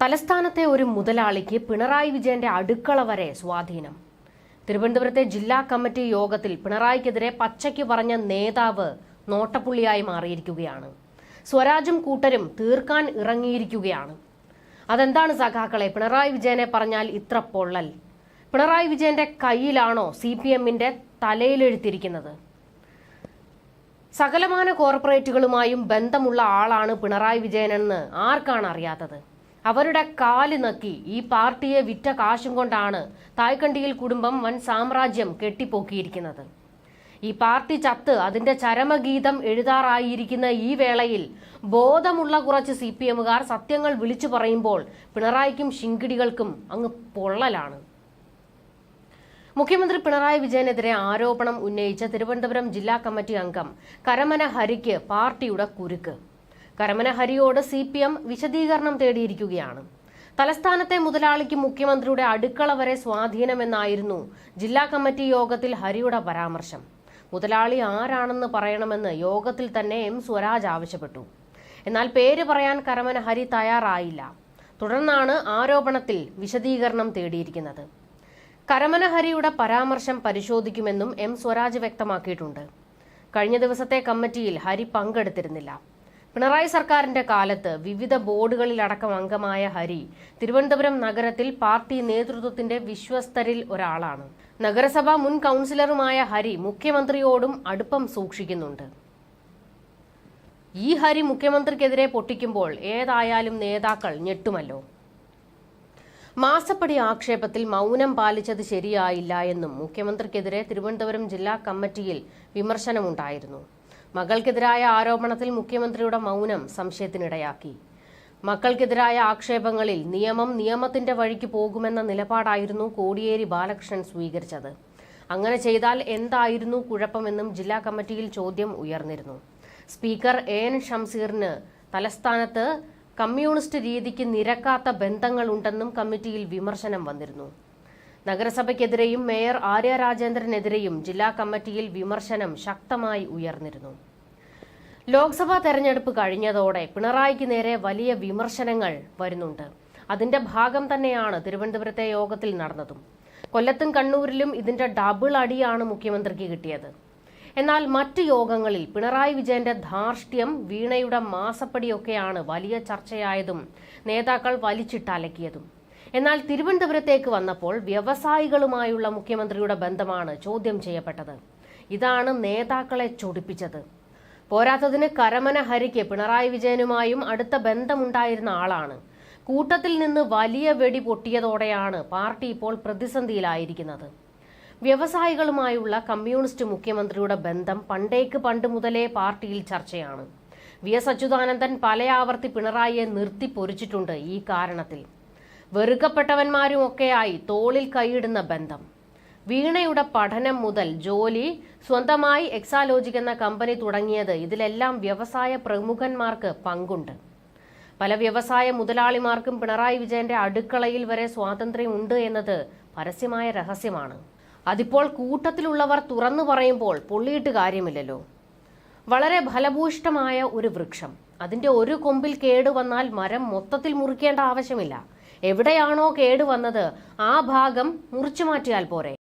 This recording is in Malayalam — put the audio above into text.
തലസ്ഥാനത്തെ ഒരു മുതലാളിക്ക് പിണറായി വിജയന്റെ അടുക്കള വരെ സ്വാധീനം. തിരുവനന്തപുരത്തെ ജില്ലാ കമ്മിറ്റി യോഗത്തിൽ പിണറായിക്കെതിരെ പച്ചയ്ക്ക് പറഞ്ഞ നേതാവ് നോട്ടപ്പുള്ളിയായി മാറിയിരിക്കുകയാണ്. സ്വരാജും കൂട്ടരും തീർക്കാൻ ഇറങ്ങിയിരിക്കുകയാണ്. അതെന്താണ് സഖാക്കളെ? പിണറായി വിജയനെ പറഞ്ഞാൽ ഇത്ര പൊള്ളൽ. പിണറായി വിജയന്റെ കയ്യിലാണോ സി പി എമ്മിന്റെ തലയിലെഴുത്തിരിക്കുന്നത്? സകലമാന കോർപ്പറേറ്റുകളുമായും ബന്ധമുള്ള ആളാണ് പിണറായി വിജയനെന്ന് ആർക്കാണ് അറിയാത്തത്? അവരുടെ കാൽ നക്കി. ഈ പാർട്ടിയെ വിറ്റ കാശും കൊണ്ടാണ് തായ്ക്കണ്ടിയിൽ കുടുംബം വൻ സാമ്രാജ്യം കെട്ടിപ്പോക്കിയിരിക്കുന്നത്. ഈ പാർട്ടി ചത്ത് അതിന്റെ ചരമഗീതം എഴുതാറായിരിക്കുന്ന ഈ വേളയിൽ ബോധമുള്ള കുറച്ച് സി പി എമ്മുകാർ സത്യങ്ങൾ വിളിച്ചു പറയുമ്പോൾ പിണറായിക്കും ശിങ്കിടികൾക്കും അങ്ങ് പൊള്ളലാണ്. മുഖ്യമന്ത്രി പിണറായി വിജയനെതിരെ ആരോപണം ഉന്നയിച്ച തിരുവനന്തപുരം ജില്ലാ കമ്മിറ്റി അംഗം കരമന ഹരിക്ക് പാർട്ടിയുടെ കുരുക്ക്. കരമന ഹരിയോട് സി പി എം വിശദീകരണം തേടിയിരിക്കുകയാണ്. തലസ്ഥാനത്തെ മുതലാളിക്ക് മുഖ്യമന്ത്രിയുടെ അടുക്കള വരെ സ്വാധീനമെന്നായിരുന്നു ജില്ലാ കമ്മിറ്റി യോഗത്തിൽ ഹരിയുടെ പരാമർശം. മുതലാളി ആരാണെന്ന് പറയണമെന്ന് യോഗത്തിൽ തന്നെ എം സ്വരാജ് ആവശ്യപ്പെട്ടു. എന്നാൽ പേര് പറയാൻ കരമന ഹരി തയ്യാറായില്ല. തുടർന്നാണ് ആരോപണത്തിൽ വിശദീകരണം തേടിയിരിക്കുന്നത്. കരമനഹരിയുടെ പരാമർശം പരിശോധിക്കുമെന്നും എം സ്വരാജ് വ്യക്തമാക്കിയിട്ടുണ്ട്. കഴിഞ്ഞ ദിവസത്തെ കമ്മിറ്റിയിൽ ഹരി പങ്കെടുത്തിരുന്നില്ല. പിണറായി സർക്കാരിന്റെ കാലത്ത് വിവിധ ബോർഡുകളിലടക്കം അംഗമായ ഹരി തിരുവനന്തപുരം നഗരത്തിൽ പാർട്ടി നേതൃത്വത്തിന്റെ വിശ്വസ്തരിൽ ഒരാളാണ്. നഗരസഭാ മുൻ കൗൺസിലറുമായ ഹരി മുഖ്യമന്ത്രിയോടും അടുപ്പം സൂക്ഷിക്കുന്നുണ്ട്. ഈ ഹരി മുഖ്യമന്ത്രിക്കെതിരെ പൊട്ടിക്കുമ്പോൾ ഏതായാലും നേതാക്കൾ ഞെട്ടുമല്ലോ. മാസപ്പടി ആക്ഷേപത്തിൽ മൗനം പാലിച്ചത് ശരിയായില്ല എന്നും മുഖ്യമന്ത്രിക്കെതിരെ തിരുവനന്തപുരം ജില്ലാ കമ്മിറ്റിയിൽ വിമർശനമുണ്ടായിരുന്നു. മകൾക്കെതിരായ ആരോപണത്തിൽ മുഖ്യമന്ത്രിയുടെ മൗനം സംശയത്തിനിടയാക്കി. മക്കൾക്കെതിരായ ആക്ഷേപങ്ങളിൽ നിയമം നിയമത്തിന്റെ വഴിക്ക് പോകുമെന്ന നിലപാടായിരുന്നു കോടിയേരി ബാലകൃഷ്ണൻ സ്വീകരിച്ചത്. അങ്ങനെ ചെയ്താൽ എന്തായിരുന്നു കുഴപ്പമെന്നും ജില്ലാ കമ്മിറ്റിയിൽ ചോദ്യം ഉയർന്നിരുന്നു. സ്പീക്കർ എ എൻ ഷംസീറിന് തലസ്ഥാനത്ത് കമ്മ്യൂണിസ്റ്റ് രീതിക്ക് നിരക്കാത്ത ബന്ധങ്ങളുണ്ടെന്നും കമ്മിറ്റിയിൽ വിമർശനം വന്നിരുന്നു. നഗരസഭയ്ക്കെതിരെയും മേയർ ആര്യ രാജേന്ദ്രനെതിരെയും ജില്ലാ കമ്മിറ്റിയിൽ വിമർശനം ശക്തമായി ഉയർന്നിരുന്നു. ലോക്സഭാ തെരഞ്ഞെടുപ്പ് കഴിഞ്ഞതോടെ പിണറായിക്ക് നേരെ വലിയ വിമർശനങ്ങൾ വരുന്നുണ്ട്. അതിന്റെ ഭാഗം തന്നെയാണ് തിരുവനന്തപുരത്തെ യോഗത്തിൽ നടന്നതും. കൊല്ലത്തും കണ്ണൂരിലും ഇതിന്റെ ഡബിൾ അടിയാണ് മുഖ്യമന്ത്രിക്ക് കിട്ടിയത്. എന്നാൽ മറ്റ് യോഗങ്ങളിൽ പിണറായി വിജയന്റെ ധാർഷ്ട്യം വീണയുടെ മാസപ്പടിയൊക്കെയാണ് വലിയ ചർച്ചയായതും നേതാക്കൾ വലിച്ചിട്ടലക്കിയതും. എന്നാൽ തിരുവനന്തപുരത്തേക്ക് വന്നപ്പോൾ വ്യവസായികളുമായുള്ള മുഖ്യമന്ത്രിയുടെ ബന്ധമാണ് ചോദ്യം ചെയ്യപ്പെട്ടത്. ഇതാണ് നേതാക്കളെ ചൊടിപ്പിച്ചത്. പോരാത്തതിന് കരമന ഹരിക്ക് പിണറായി വിജയനുമായും അടുത്ത ബന്ധമുണ്ടായിരുന്ന ആളാണ്. കൂട്ടത്തിൽ നിന്ന് വലിയ വെടി പൊട്ടിയതോടെയാണ് പാർട്ടി ഇപ്പോൾ പ്രതിസന്ധിയിലായിരിക്കുന്നത്. വ്യവസായികളുമായുള്ള കമ്മ്യൂണിസ്റ്റ് മുഖ്യമന്ത്രിയുടെ ബന്ധം പണ്ടേക്ക് പണ്ട് മുതലേ പാർട്ടിയിൽ ചർച്ചയാണ്. വി എസ് അച്യുതാനന്ദൻ പലയാവർത്തി പിണറായിയെ നിർത്തി പൊരിച്ചിട്ടുണ്ട് ഈ കാരണത്തിൽ. വെറുക്കപ്പെട്ടവന്മാരും ഒക്കെയായി തോളിൽ കൈയിടുന്ന ബന്ധം. വീണയുടെ പഠനം മുതൽ ജോലി സ്വന്തമായി എക്സാലോജിക് എന്ന കമ്പനി തുടങ്ങിയത് ഇതിലെല്ലാം വ്യവസായ പ്രമുഖന്മാർക്ക് പങ്കുണ്ട്. പല വ്യവസായ മുതലാളിമാർക്കും പിണറായി വിജയന്റെ അടുക്കളയിൽ വരെ സ്വാതന്ത്ര്യമുണ്ട് എന്നത് പരസ്യമായ രഹസ്യമാണ്. അതിപ്പോൾ കൂട്ടത്തിലുള്ളവർ തുറന്നു പറയുമ്പോൾ പൊള്ളിയിട്ട് കാര്യമില്ലല്ലോ. വളരെ ഫലഭൂഷ്ടമായ ഒരു വൃക്ഷം. അതിന്റെ ഒരു കൊമ്പിൽ കേടുവന്നാൽ മരം മൊത്തത്തിൽ മുറിക്കേണ്ട ആവശ്യമില്ല. എവിടെയാണോ കേടുവന്നത് ആ ഭാഗം മുറിച്ചു മാറ്റിയാൽ പോരെ.